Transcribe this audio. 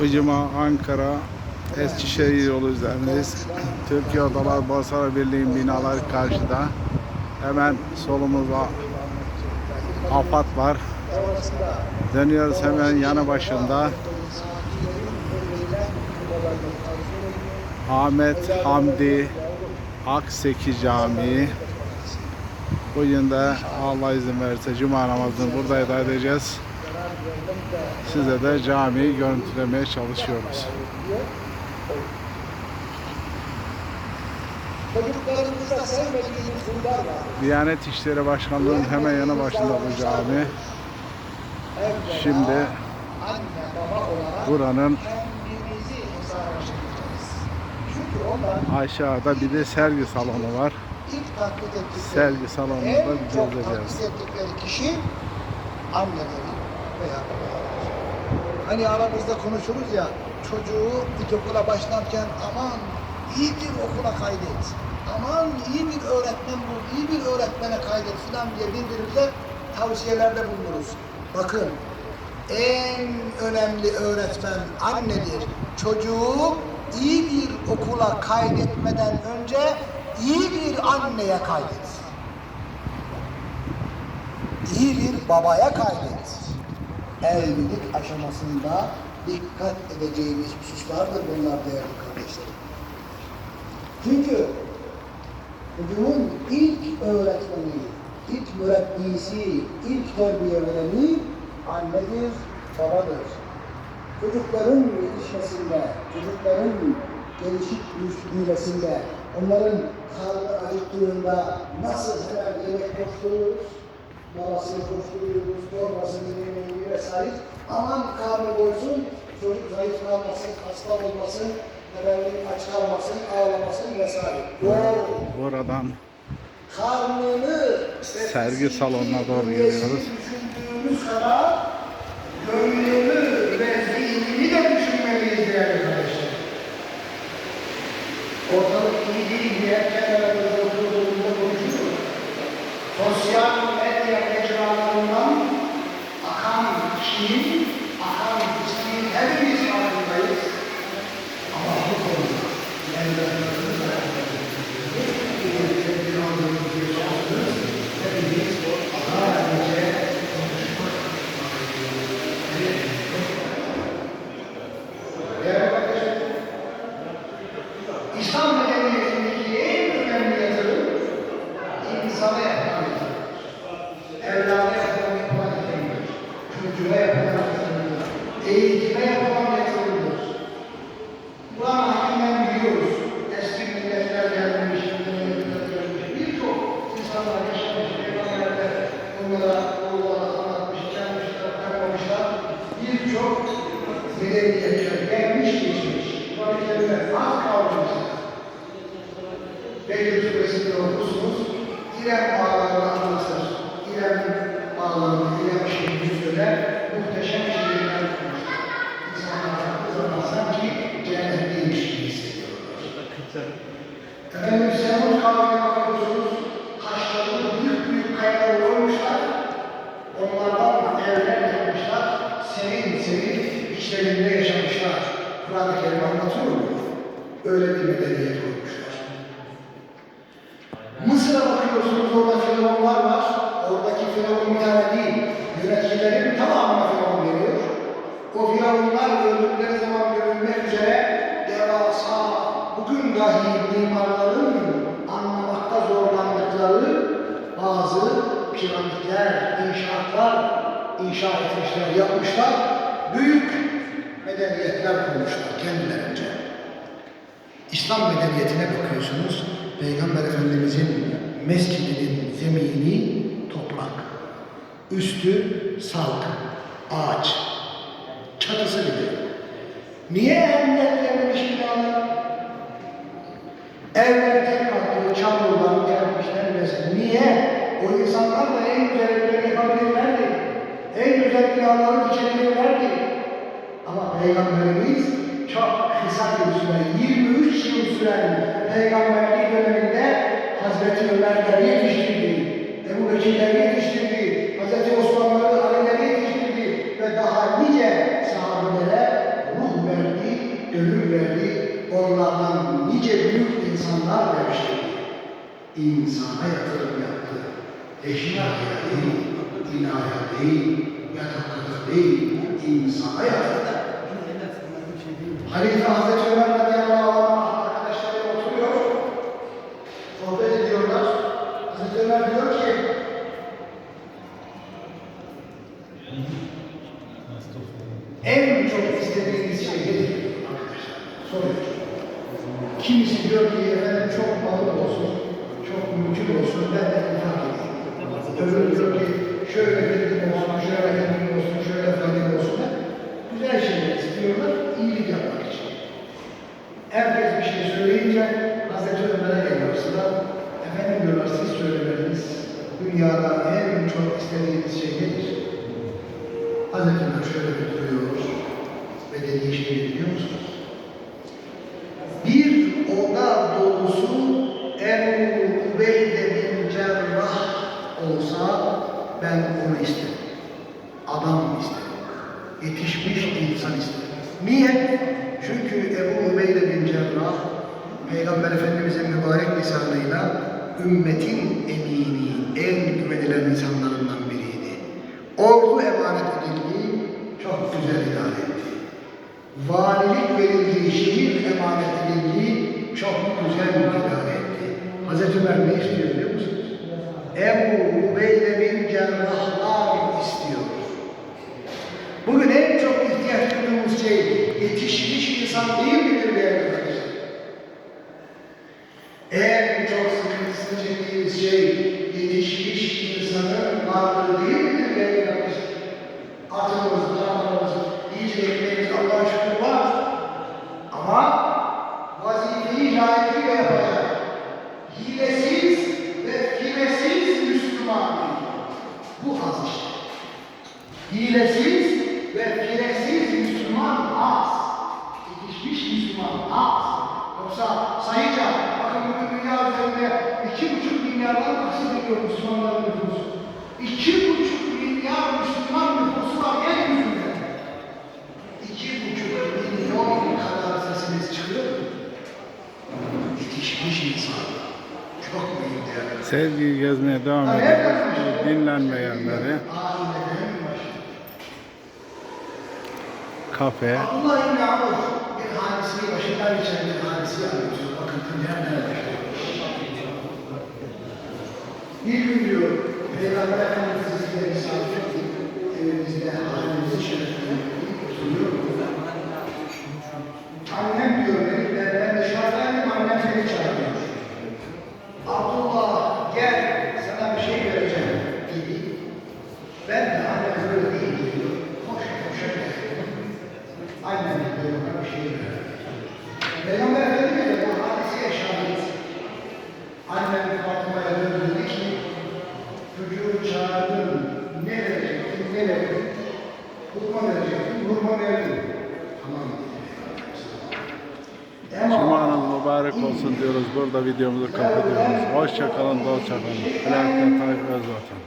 Bu cuma Ankara Eskişehir yolu üzerindeyiz. Türkiye Odalar Borsalar Birliği'nin binaları karşıda. Hemen solumuzda AFAD var. Dönüyoruz hemen yanı başında. Ahmet Hamdi Akseki Camii. Bugün de Allah izin verirse Cuma namazını burada eda edeceğiz. Size de camiyi görüntülemeye çalışıyoruz. Diyanet İşleri Başkanlığı'nın hemen yanı başında bu cami. Şimdi buranın aşağıda bir de sergi salonu var. Sergi salonunda gezeceğiz. kişi anneleri babaları. Hani aramızda konuşuruz ya çocuğu ilkokula başlarken aman iyi bir okula kaydet. Aman iyi bir öğretmen bul, iyi bir öğretmene kaydet filan diye birbirimize tavsiyelerde bulunuruz. Bakın en önemli öğretmen annedir. Çocuğu iyi bir okula kaydetmeden önce iyi bir anneye kaydet. İyi bir babaya kaydet. Evlilik aşamasında dikkat edeceğimiz hususlardır bunlar değerli kardeşlerim. Çünkü çocuğun ilk öğretmeni, ilk mürebbisi, ilk terbiye vereni annedir, babadır. Çocukların yetişmesinde, çocukların gelişik büyümesinde, onların karnı acıktığında nasıl hemen yemek koşturuyoruz, babasını koşturuyoruz, torbasını yemeğini vesaire. Aman karnı doysun, çocuk zayıf kalmasın, hasta olmasın, efendim aç kalmasın, ağlamasın vesaire. Doğru. Buradan Karnını Sergi salonuna doğru geliyoruz. Düşündüğümüz kadar gönlünü ve zihnini de düşünmeliyiz değerli kardeşler. Ortalık iyi değil diye kendi bağlarını anlatır. İrem bağlarını, İrem şehrini söyler. Muhteşem kurmuştur. Baktığı zaman sanki cennetteymiş gibi hissediyorlar. Efendim Semud kavmine bakıyorsunuz. Taşlarını büyük büyük kayalara koymuşlar. Onlardan evler yapmışlar. Serin serin içlerinde yaşamışlar. Kur'an-ı anlatıyor mu? Öyle bir medeniyet koymuşlar. Mısır'a bakıyorsunuz orada firavunlar var. Oradaki firavun bir tane değil. Yöneticilerin tamamına firavun veriyor. O firavunlar zaman görülmek devasa, bugün dahi mimarların anlamakta zorlandıkları bazı piramitler, inşaatlar inşa etmişler, yapmışlar. Büyük medeniyetler kurmuşlar kendilerince. İslam medeniyetine bakıyorsunuz. Peygamber Efendimizin mescidinin zemini toprak. Üstü salk, ağaç. Çatısı bile. Niye emniyetlenmiş binalar? Evleri tek katlı çamurdan gelmişler mesela. Niye? O insanlar da en güzel evleri yapabilirlerdi. En güzel binaları dikebilirlerdi. Ama Peygamberimiz çok kısa bir süre, 23 yıl süren peygamberliği döneminde Hazreti Ömer'leri yetiştirdi, Ebu Bekir'leri insana yatırım yaptı. Eşyaya değil, binaya değil, yataklara değil, insana yatırdı. Halife Hazreti Ömer radıyallahu anh arkadaşlarıyla oturuyor. Sohbet ediyorlar. Hazreti Ömer diyor ki en çok istediğiniz şey nedir? Arkadaşlar soruyor. Kimisi diyor ki efendim çok malım olsun, çok mülküm olsun, ben de infak edeyim. Diyor ki şöyle bilgim olsun, şöyle bilgim olsun, şöyle faydım olsun. Güzel şeyler istiyorlar, iyilik yapmak için. Herkes bir şey söyleyince Hazreti Ömer'e geliyor sıra. Efendim diyorlar siz söylemediniz. Dünyada en çok istediğiniz şey nedir? Hazreti Ömer şöyle bir duruyor ve dediği şeyi biliyor musunuz? Bir oda dolusu Ebu Ubeyde bin Cerrah olsa ben onu isterim. Adam isterim. Yetişmiş insan isterim. Niye? Çünkü Ebu Ubeyde bin Cerrah Peygamber Efendimizin mübarek lisanıyla ümmetin emini, en güvenilen insanlarından biriydi. Ordu emanet edildiği çok güzel idare etti. Valilik verildiği şehir emanet edildiği çok güzel idare etti. Hazreti Ömer ne istiyor biliyor musunuz? Ebu Ubeyde bin Cerrahlar istiyor. Bugün en çok ihtiyaç duyduğumuz şey yetişmiş insan değil midir değerli arkadaşlar? En çok sıkıntısını çektiğimiz şey yetişmiş insanın varlığı değil midir değerli arkadaşlar? Atımız, tarlamız, yiyecek ekmeğimiz Allah'a şükür var. Ama vazifeyi layıkıyla yapacak. Hilesiz ve firesiz Müslüman. Bu az işte. Hilesiz ve firesiz Müslüman az. Yetişmiş Müslüman az. Yoksa sayınca bakın bugün dünya üzerinde iki buçuk bahsediliyor Müslümanların nüfusu. İki buçuk milyar Müslüman nüfusu var yeryüzünde. İki buçuk milyon kadar sesimiz çıkıyor? Yetişmiş insan. Çok büyük değerli. Sevgiyi gezmeye devam ediyoruz. Dinlenme yerleri, Ailelerin başı. kafe. İbni Amr bir hadiseyi başından geçen bir hadiseyi anlatıyor. Bakın nereden Bir gün diyor, Peygamber Efendimiz size misafir edip evimizde halimizi şereflendirdik, oturuyor. Annem diyor benim, ben, ben dışarıdaydım, annem beni çağırıyor. Abdullah gel, sana bir şey vereceğim dedi. Ben de annem böyle değil diyor. Koşa koşa geldim. Aynen diyor bana bir şey ver. Peygamber Efendimiz de bu hadiseye şahit. Annem Fatıma'ya döndü dedi ki, çocuğu çağırdım, ne verecektin, ne verdin? Hurma verecektim, hurma verdim. Tamam Cumanız mübarek olsun diyoruz. Burada videomuzu kapatıyoruz. Hoşça kalın, dostça kalın. Bülent'ten Tayyip Özvatan.